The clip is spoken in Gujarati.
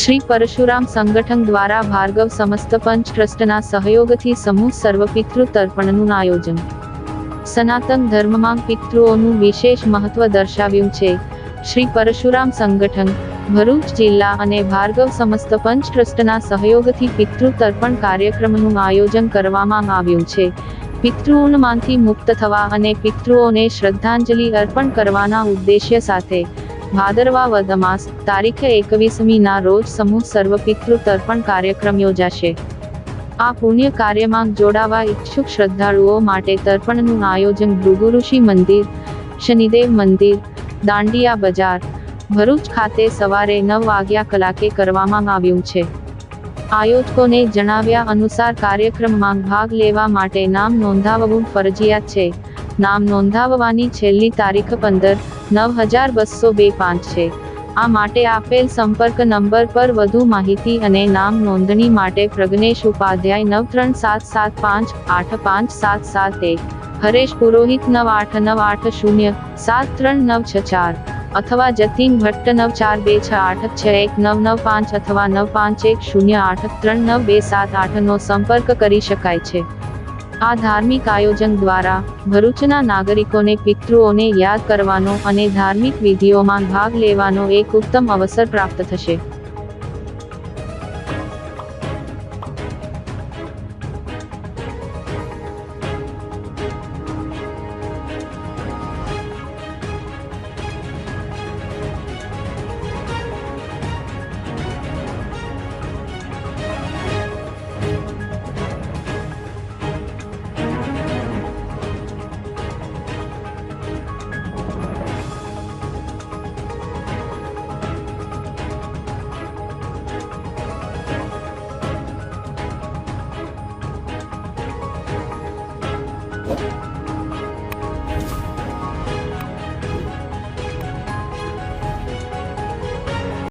શ્રી પરશુરામ સંગઠન દ્વારા ભાર્ગવ સમસ્ત પંચ ટ્રસ્ટના સહયોગથી સમૂહ સર્વપિતૃ તર્પણનું આયોજન. સનાતન ધર્મમાં પિતૃઓનું વિશેષ મહત્વ દર્શાવ્યું છે. શ્રી પરશુરામ સંગઠન, ભરૂચ જિલ્લા અને ભાર્ગવ સમસ્ત પંચ ટ્રસ્ટના સહયોગથી પિતૃ તર્પણ કાર્યક્રમનું આયોજન કરવામાં આવ્યું છે. પિતૃઓમાંથી મુક્ત થવા અને પિતૃઓને શ્રદ્ધાંજલિ અર્પણ કરવાના ઉદ્દેશ્ય સાથે ભાદરવા વધમાસ તારીખે એકવીસમી ના રોજ સમૂહ સર્વપિતૃ તર્પણ કાર્યક્રમ યોજાશે. આ પુણ્ય કાર્યમાં જોડાવા ઈચ્છુક શ્રદ્ધાળુઓ માટે તર્પણનું આયોજન ભૃગુઋષિ મંદિર, શનિદેવ મંદિર, દાંડિયા બજાર, ભરૂચ ખાતે સવારે નવ વાગ્યા કલાકે કરવામાં આવ્યું છે. આયોજકોને જણાવ્યા અનુસાર કાર્યક્રમમાં ભાગ લેવા માટે નામ નોંધાવવું ફરજિયાત છે. નામ નોંધાવવાની છેલ્લી તારીખ પંદર નવ હજાર બસો બે પાંચ છે. આ માટે આપેલ સંપર્ક નંબર પર વધુ માહિતી અને નામ નોંધણી માટે પ્રજ્ઞેશ ઉપાધ્યાય નવ ત્રણ સાત સાત પાંચ આઠ પાંચ સાત સાત એક, હરેશ પુરોહિત નવ આઠ નવ આઠ શૂન્ય સાત ત્રણ નવ છ ચાર, અથવા જતીન ભટ્ટ નવ ચાર બે છ આઠ છ એક નવ નવ પાંચ અથવા નવ પાંચ એક શૂન્ય આઠ ત્રણ નવ બે સાત આઠનો સંપર્ક કરી શકાય છે. આ ધાર્મિક આયોજન દ્વારા ભરૂચના નાગરિકોને, પિતૃઓને યાદ કરવાનો અને ધાર્મિક વિધિઓમાં ભાગ લેવાનો એક ઉત્તમ અવસર પ્રાપ્ત થશે. да?